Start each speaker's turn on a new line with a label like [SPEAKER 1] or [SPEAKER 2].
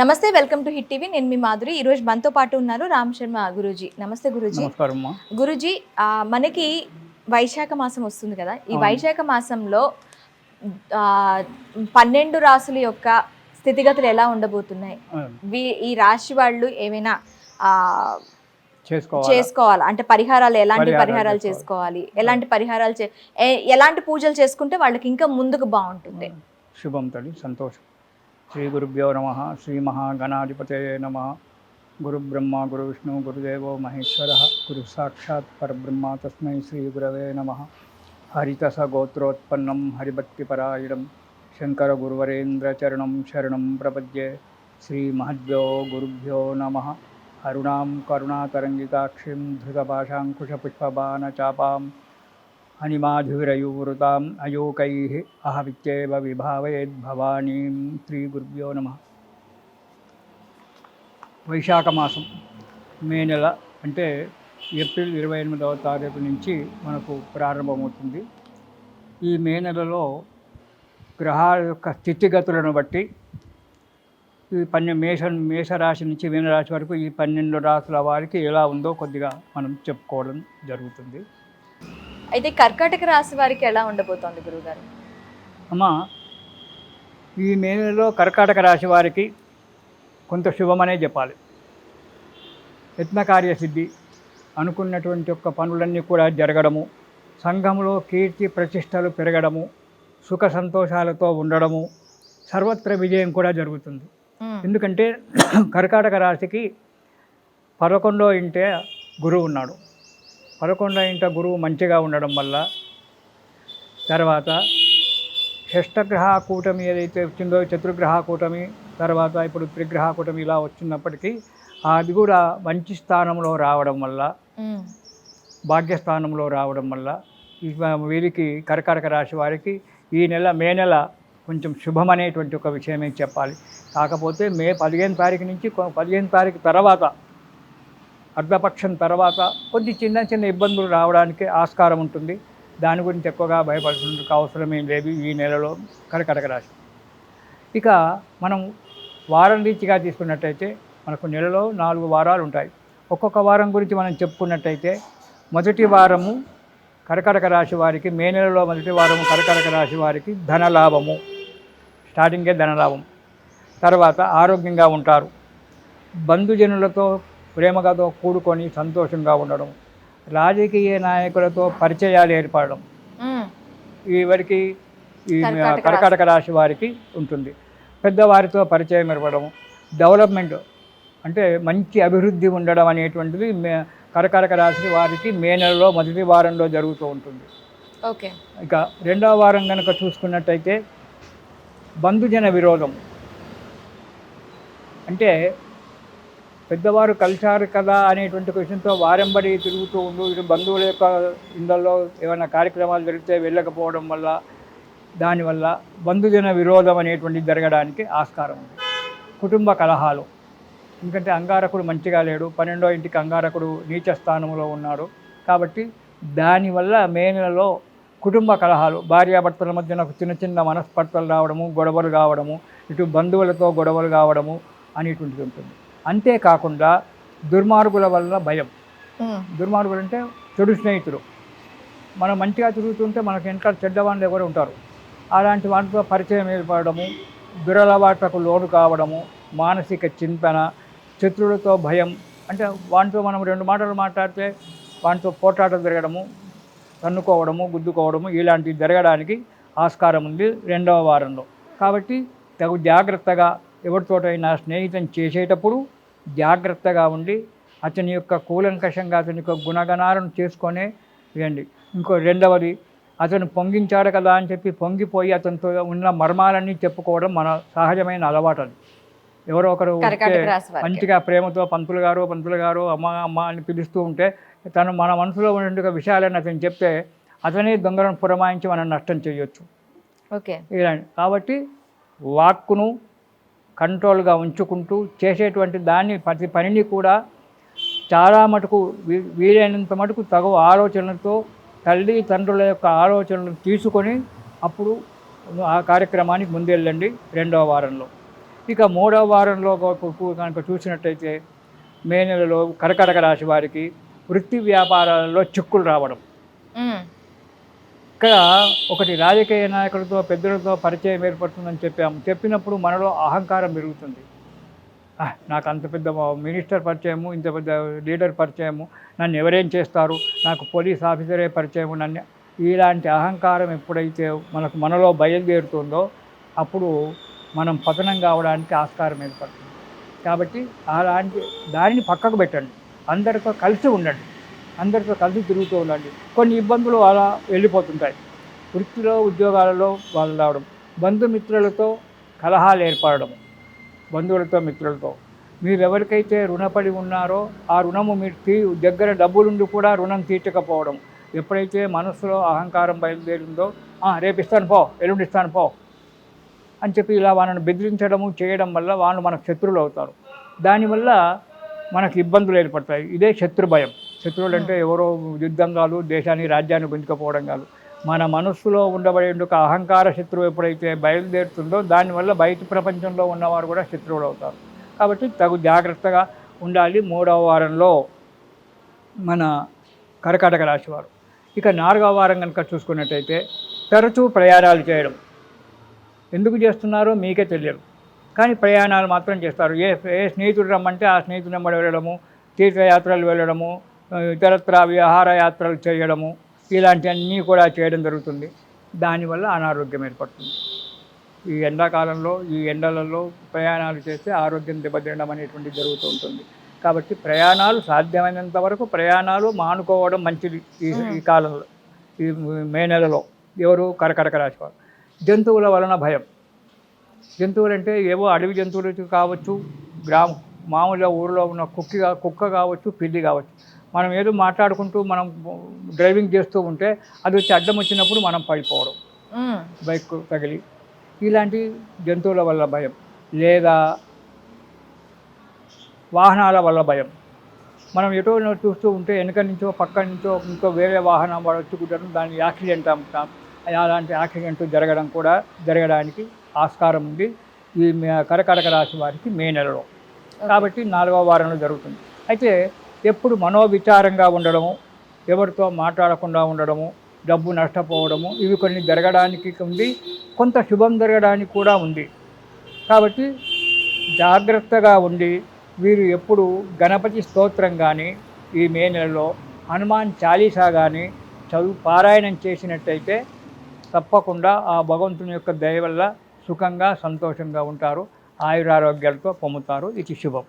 [SPEAKER 1] నమస్తే welcome to hit TV నేను మీ మాధురి ఈరోజు మనతో పాటు ఉన్నారు రామ్ శర్మ గురూజీ నమస్తే గురూజీ గురూజీ మనకి వైశాఖ మాసం వస్తుంది కదా ఈ వైశాఖ మాసంలో పన్నెండు రాసుల యొక్క స్థితిగతులు ఎలా ఉండబోతున్నాయి ఈ రాశి వాళ్ళు ఏమైనా చేసుకోవాలి అంటే పరిహారాలు ఎలాంటి పరిహారాలు చేసుకోవాలి ఎలాంటి పరిహారాలు ఎలాంటి పూజలు చేసుకుంటే వాళ్ళకి ఇంకా ముందుకు బాగుంటుంది
[SPEAKER 2] శుభం తల్లి సంతోషం శ్రీ గురుభ్యో నమ శ్రీ మహాగణాధిపతే నమ గురుబ్రహ్మ గురువిష్ణు గురుదేవో మహేశ్వర గురు సాక్షాత్ పరబ్రహ్మ తస్మై శ్రీ గురవే నమ హరితస గోత్రోత్పన్నం హరిభక్తిపరాయణం శంకర గురువరేంద్రచరణం శరణం ప్రపద్యే శ్రీ మహద్భ్యో గురుభ్యో నమ అరుణాం కరుణాతరంగితాక్షిం ధృతపాశాంకుశపుష్పబాణచాపాం అనిమాధురయూరుతాం అయోకై విభావేద్ భవానీ శ్రీ గురుభ్యో నమ వైశాఖ మాసం మే నెల అంటే ఏప్రిల్ ఇరవై ఎనిమిదవ తారీఖు నుంచి మనకు ప్రారంభమవుతుంది ఈ మే నెలలో గ్రహాల యొక్క స్థితిగతులను బట్టి ఈ పన్నె మేష మేషరాశి నుంచి మీనరాశి వరకు ఈ పన్నెండు రాసుల వారికి ఎలా ఉందో కొద్దిగా మనం చెప్పుకోవడం జరుగుతుంది
[SPEAKER 1] అయితే కర్కాటక రాశి వారికి ఎలా ఉండబోతోంది గురువుగారు
[SPEAKER 2] అమ్మా ఈ మే నెలలో కర్కాటక రాశి వారికి కొంత శుభమనే చెప్పాలి కార్యసిద్ధి అనుకున్నటువంటి యొక్క పనులన్నీ కూడా జరగడము సంఘంలో కీర్తి ప్రతిష్టలు పెరగడము సుఖ సంతోషాలతో ఉండడము సర్వత్ర విజయం కూడా జరుగుతుంది ఎందుకంటే కర్కాటక రాశికి పదకొండో ఇంటే గురువు ఉన్నాడు పదకొండ ఇంట గురువు మంచిగా ఉండడం వల్ల తర్వాత షష్టగ్రహ కూటమి ఏదైతే వచ్చిందో చతుర్గ్రహ కూటమి తర్వాత ఇప్పుడు త్రిగ్రహ కూటమి ఇలా వచ్చినప్పటికీ అది కూడా మంచి స్థానంలో రావడం వల్ల భాగ్యస్థానంలో రావడం వల్ల వీరికి కరకరక రాశి వారికి ఈ నెల మే నెల కొంచెం శుభం అనేటువంటి ఒక విషయమే చెప్పాలి కాకపోతే మే పదిహేను తారీఖు నుంచి పదిహేను తారీఖు తర్వాత అర్ధపక్షం తర్వాత కొన్ని చిన్న చిన్న ఇబ్బందులు రావడానికి ఆస్కారం ఉంటుంది దాని గురించి ఎక్కువగా భయపడుతున్నందుకు అవసరం ఏం లేదు ఈ నెలలో కరకటక రాశి ఇక మనం వారం రీతిగా తీసుకున్నట్టయితే మనకు నెలలో నాలుగు వారాలు ఉంటాయి ఒక్కొక్క వారం గురించి మనం చెప్పుకున్నట్టయితే మొదటి వారము కరకటక రాశి వారికి మే నెలలో మొదటి వారము కరకటక రాశి వారికి ధనలాభము స్టార్టింగే ధనలాభం తర్వాత ఆరోగ్యంగా ఉంటారు బంధుజనులతో ప్రేమగాతో కూడుకొని సంతోషంగా ఉండడం రాజకీయ నాయకులతో పరిచయాలు ఏర్పడడం ఈవరికి ఈ కర్కాటక రాశి వారికి ఉంటుంది పెద్దవారితో పరిచయం ఇవ్వడం డెవలప్మెంట్ అంటే మంచి అభివృద్ధి ఉండడం అనేటువంటిది కర్కాటక రాశి వారికి మే నెలలో మొదటి వారంలో జరుగుతూ ఉంటుంది ఓకే
[SPEAKER 1] ఇక రెండవ
[SPEAKER 2] వారం కనుక చూసుకున్నట్టయితే బంధుజన విరోధం అంటే పెద్దవారు కలిశారు కదా అనేటువంటి క్వశ్చన్తో వారంబడి తిరుగుతూ ఉండు ఇటు బంధువుల యొక్క ఇందులో ఏమైనా కార్యక్రమాలు జరిగితే వెళ్ళకపోవడం వల్ల దానివల్ల బంధుజన విరోధం అనేటువంటిది జరగడానికి ఆస్కారం ఉంది కుటుంబ కలహాలు ఎందుకంటే అంగారకుడు మంచిగా లేడు పన్నెండో ఇంటికి అంగారకుడు నీచ స్థానంలో ఉన్నాడు కాబట్టి దానివల్ల మే నెలలో కుటుంబ కలహాలు భార్యాభర్తల మధ్య నాకు చిన్న చిన్న మనస్పర్తలు రావడము గొడవలు కావడము ఇటు బంధువులతో గొడవలు కావడము అనేటువంటిది ఉంటుంది అంతేకాకుండా దుర్మార్గుల వల్ల భయం దుర్మార్గులు అంటే చెడు స్నేహితులు మనం మంచిగా తిరుగుతుంటే మనకు వెనకాల చెడ్డవాళ్ళు ఎవరు ఉంటారు అలాంటి వాటితో పరిచయం ఏర్పడము దురలవాట్లకు లోను కావడము మానసిక చింతన శత్రువులతో భయం అంటే వాటితో మనం రెండు మాటలు మాట్లాడితే వాటితో పోట్లాటం జరగడము తన్నుకోవడము గుద్దుకోవడము ఇలాంటివి జరగడానికి ఆస్కారం ఉంది రెండవ వారంలో కాబట్టి తగు జాగ్రత్తగా ఎవరితోటైనా స్నేహితం చేసేటప్పుడు జాగ్రత్తగా ఉండి అతని యొక్క కూలంకషంగా అతని యొక్క గుణగణాలను చేసుకొని ఇవ్వండి ఇంకో రెండవది అతను పొంగించాడు కదా అని చెప్పి పొంగిపోయి అతనితో ఉన్న మర్మాలన్నీ చెప్పుకోవడం మన సహజమైన అలవాటు అది ఎవరో ఒకరు మంచిగా ప్రేమతో పంతులు గారు పంతులు గారు అమ్మ అమ్మ అని పిలుస్తూ ఉంటే తను మన మనసులో ఉన్న విషయాలని అతను చెప్తే అతనే దొంగలను పురమాయించి మనం నష్టం చేయొచ్చు ఓకే కాబట్టి వాక్కును కంట్రోల్గా ఉంచుకుంటూ చేసేటువంటి దాన్ని ప్రతి పనిని కూడా చాలా మటుకు వీలైనంత మటుకు తగు ఆలోచనలతో తల్లి తండ్రుల యొక్క ఆలోచనలు తీసుకొని అప్పుడు ఆ కార్యక్రమానికి ముందెళ్ళండి రెండవ వారంలో ఇక మూడవ వారంలో కనుక చూసినట్టయితే మే నెలలో కర్కటక రాశి వారికి వృత్తి వ్యాపారాలలో చిక్కులు రావడం ఇక్కడ ఒకటి రాజకీయ నాయకులతో పెద్దలతో పరిచయం ఏర్పడుతుందని చెప్పాము చెప్పినప్పుడు మనలో అహంకారం పెరుగుతుంది నాకు అంత పెద్ద మినిస్టర్ పరిచయము ఇంత పెద్ద లీడర్ పరిచయము నన్ను ఎవరేం చేస్తారు నాకు పోలీస్ ఆఫీసరే పరిచయము నన్ను ఇలాంటి అహంకారం ఎప్పుడైతే మనకు మనలో బయలుదేరుతుందో అప్పుడు మనం పతనం కావడానికి ఆస్కారం ఏర్పడుతుంది కాబట్టి అలాంటి దానిని పక్కకు పెట్టండి అందరితో కలిసి ఉండండి అందరితో కలిసి తిరుగుతూ ఉండండి కొన్ని ఇబ్బందులు అలా వెళ్ళిపోతుంటాయి వృత్తిలో ఉద్యోగాలలో వాళ్ళు రావడం బంధుమిత్రులతో కలహాలు ఏర్పడడం బంధువులతో మిత్రులతో మీరు ఎవరికైతే రుణపడి ఉన్నారో ఆ రుణము మీరు తీ దగ్గర డబ్బులుండి కూడా రుణం తీర్చకపోవడం ఎప్పుడైతే మనసులో అహంకారం బయలుదేరిందో రేపు ఇస్తాను పో ఎల్లుండి ఇస్తాను పో అని చెప్పి ఇలా వాళ్ళని బెదిరించడము చేయడం వల్ల వాళ్ళు మనకు శత్రువులు అవుతారు దానివల్ల మనకు ఇబ్బందులు ఏర్పడతాయి ఇదే శత్రు భయం శత్రువులు అంటే ఎవరో యుద్ధంగాలు దేశాన్ని రాజ్యాన్ని గుంజుకపోవడం కాదు మన మనస్సులో ఉండబడే ఒక అహంకార శత్రువు ఎప్పుడైతే బయలుదేరుతుందో దానివల్ల బయట ప్రపంచంలో ఉన్నవారు కూడా శత్రువులు అవుతారు కాబట్టి తగు జాగ్రత్తగా ఉండాలి మూడవ వారంలో మన కర్కాటక రాశివారు ఇక నాలుగవ వారం కనుక చూసుకున్నట్టయితే తరచూ ప్రయాణాలు చేయడం ఎందుకు చేస్తున్నారో మీకే తెలియదు కానీ ప్రయాణాలు మాత్రం చేస్తారు ఏ ఏ స్నేహితుడు రమ్మంటే ఆ స్నేహితుడు వెళ్ళడము తీర్థయాత్రలు వెళ్ళడము ఇతరత్ర విహారయాత్రలు చేయడము ఇలాంటివన్నీ కూడా చేయడం జరుగుతుంది దానివల్ల అనారోగ్యం ఏర్పడుతుంది ఈ ఎండాకాలంలో ఈ ఎండలలో ప్రయాణాలు చేస్తే ఆరోగ్యం దెబ్బతినడం అనేటువంటిది జరుగుతూ ఉంటుంది కాబట్టి ప్రయాణాలు సాధ్యమైనంత వరకు ప్రయాణాలు మానుకోవడం మంచిది ఈ ఈ కాలంలో ఈ మే నెలలో ఎవరు కరకరక రాసేవారు జంతువుల వలన భయం జంతువులంటే ఏవో అడవి జంతువులు కావచ్చు గ్రామ మామూలుగా ఊరిలో ఉన్న కుక్కి కుక్క కావచ్చు పిల్లి కావచ్చు మనం ఏదో మాట్లాడుకుంటూ మనం డ్రైవింగ్ చేస్తూ ఉంటే అది వచ్చి అడ్డం వచ్చినప్పుడు మనం పడిపోవడం బైక్ తగిలి ఇలాంటి జంతువుల వల్ల భయం లేదా వాహనాల వల్ల భయం మనం ఎటో చూస్తూ ఉంటే వెనక నుంచో పక్క నుంచో ఇంకో వేరే వాహనం వచ్చుకుంటారు దాని యాక్సిడెంట్ అంటాం అలాంటి యాక్సిడెంట్ జరగడం కూడా జరగడానికి ఆస్కారం ఉంది ఈ కరకరక రాశి వారికి మే నెలలో కాబట్టి నాలుగవ వారంలో జరుగుతుంది అయితే ఎప్పుడు మనోవిచారంగా ఉండడము ఎవరితో మాట్లాడకుండా ఉండడము డబ్బు నష్టపోవడము ఇవి కొన్ని జరగడానికి ఉంది కొంత శుభం జరగడానికి కూడా ఉంది కాబట్టి జాగ్రత్తగా ఉండి వీరు ఎప్పుడు గణపతి స్తోత్రం కానీ ఈ మే నెలలో హనుమాన్ చాలీసా కానీ చదువు పారాయణం చేసినట్టయితే తప్పకుండా ఆ భగవంతుని యొక్క దయ వల్ల సుఖంగా సంతోషంగా ఉంటారు ఆయురారోగ్యాలతో పొమ్ముతారు ఇది శుభం